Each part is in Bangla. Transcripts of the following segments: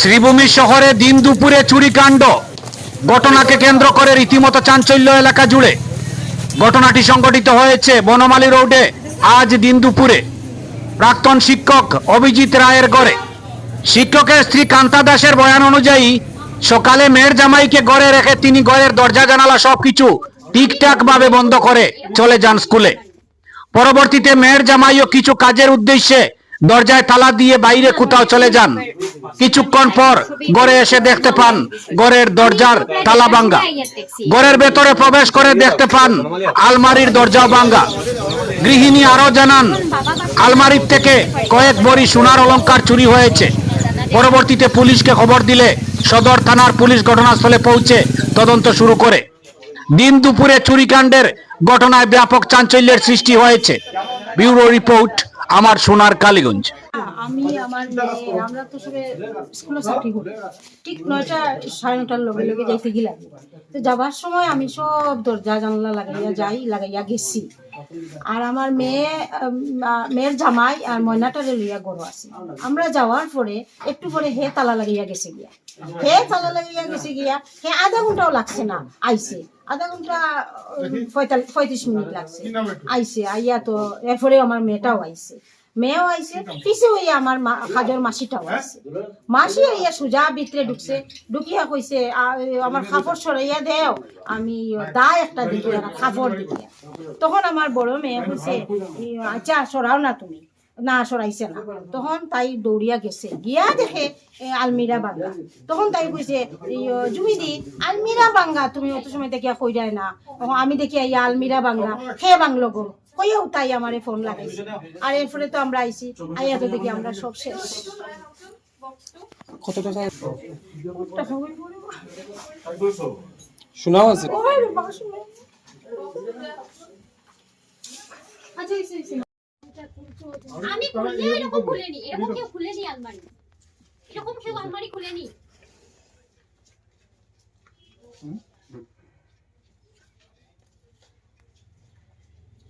শ্রীভূমি শহরে দিন দুপুরে চুরিকাণ্ড। ঘটনাকে কেন্দ্র করে রীতিমতো চাঞ্চল্য এলাকা জুড়ে। ঘটনাটি সংঘটিত হয়েছে বনমালী রোডে আজ দিন দুপুরে। প্রাক্তন শিক্ষক অভিজিৎ রায়ের গড়ে শিক্ষকের স্ত্রী কান্তা দাসের বয়ান অনুযায়ী, সকালে মেয়ের জামাইকে গড়ে রেখে তিনি গড়ের দরজা, জানালা সবকিছু ঠিকঠাক ভাবে বন্ধ করে চলে যান স্কুলে। পরবর্তীতে মেয়ের জামাইও কিছু কাজের উদ্দেশ্যে দরজায় তালা দিয়ে বাইরে কোথাও চলে যান। কিছুক্ষণ পর ঘরে এসে দেখতে পান ঘরের দরজার তালা ভাঙ্গা। ঘরের ভেতরে প্রবেশ করে দেখতে পান, আলমারির দরজা ভাঙ্গা। গৃহিণী আরও জানান, আলমারির থেকে কয়েক বড়ি সোনার অলঙ্কার চুরি হয়েছে। পরবর্তীতে পুলিশকে খবর দিলে সদর থানার পুলিশ ঘটনাস্থলে পৌঁছে তদন্ত শুরু করে। দিন দুপুরে চুরিকাণ্ডের ঘটনায় ব্যাপক চাঞ্চল্যের সৃষ্টি হয়েছে। Bureau report. আমার সোনার কালীগঞ্জ। আমি আমার আমরা তো সবে স্কুলে চাকরি করি। ঠিক নয়টা সাড়ে নটার লগে লগে যাইতে গেলাম। তো যাবার সময় আমি সব দরজা, জানলা লাগাইয়া যাই, লাগাইয়া গেছি। আর আমার মেয়ে মেয়ের জামাই আর ময়নাটারে লইয়া গরু আছে। আমরা যাওয়ার পরে একটু পরে হে তালা লাগাইয়া গেছে গিয়া। হে তালা লাগাইয়া গেছে গিয়া, হে আধা ঘন্টাও লাগছে না, আইছে। আধা ঘণ্টা পঁয়তাল্লিশ পঁয়ত্রিশ মিনিট লাগছে। আইছে, আইয়া তো এরপরে আমার মেয়েটাও আইছে। মেয়েও আইছে পিছে হইয়া আমার মা- কাজর মাসিটাও আইছে। মাসি হইয়া সুজা ভিতরে ঢুকছে। ঢুকিয়া কইছে "আ- এ, আমার কাপড় সরাইয়া দেও আমি দা একটা দিকে কাপড় দিকে তখন আমার বড় মেয়ে কইছে আচ্ছা সরাও না তুমি। না সরাইছে না। তখন তাই দৌড়িয়া গেছে। গিয়া দেখে এ, আলমিরা বাঙ্গা তখন তাই কইছে জুমি দি আলমিরা বাঙ্গা তুমি অত সময় দেখিয়া কই যায় না। তখন আমি দেখিয়া ইয়া আলমিরা বাঙ্গা হে বাংলো গো। কইয়াও তাই আমারে ফোন লাগাইছে। আর এরপরে তো আমরা আইছি আইয়া তো দেখি আমরা সব শেষ। কত টাকা। শোনাও আছে। শুনে। আমি খুললে এরকম খুলেনি এরকম কেউ খুলেনি আলমারি। এরকম কেউ আলমারি খুলেনি।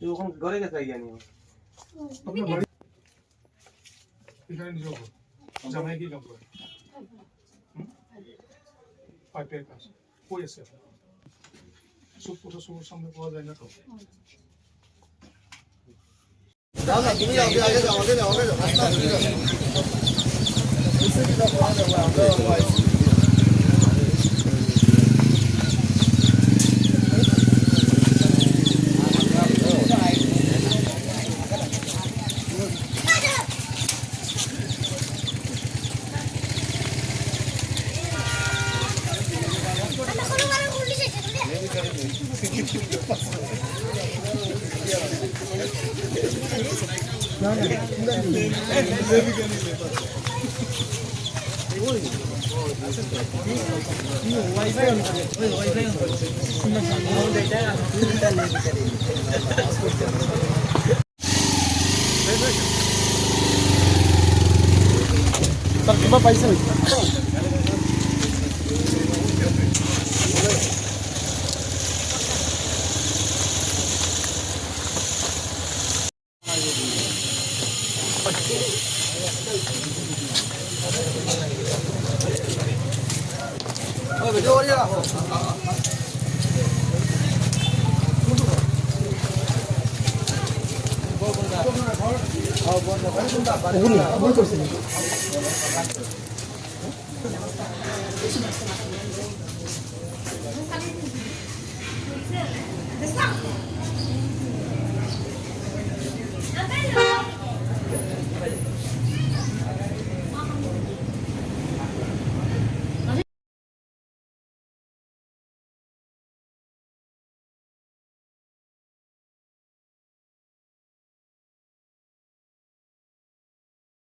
ওখানে ঘরে গেছে আইয়া নিয়ে এখানে নিজ ঘর জামাই কি কাম করে? পাইপের কাজ। কই আছে এখন? সব কথা সবার সামনে পাওয়া যায় না তো? Sir, di ba Faisal? 물물 끓으니.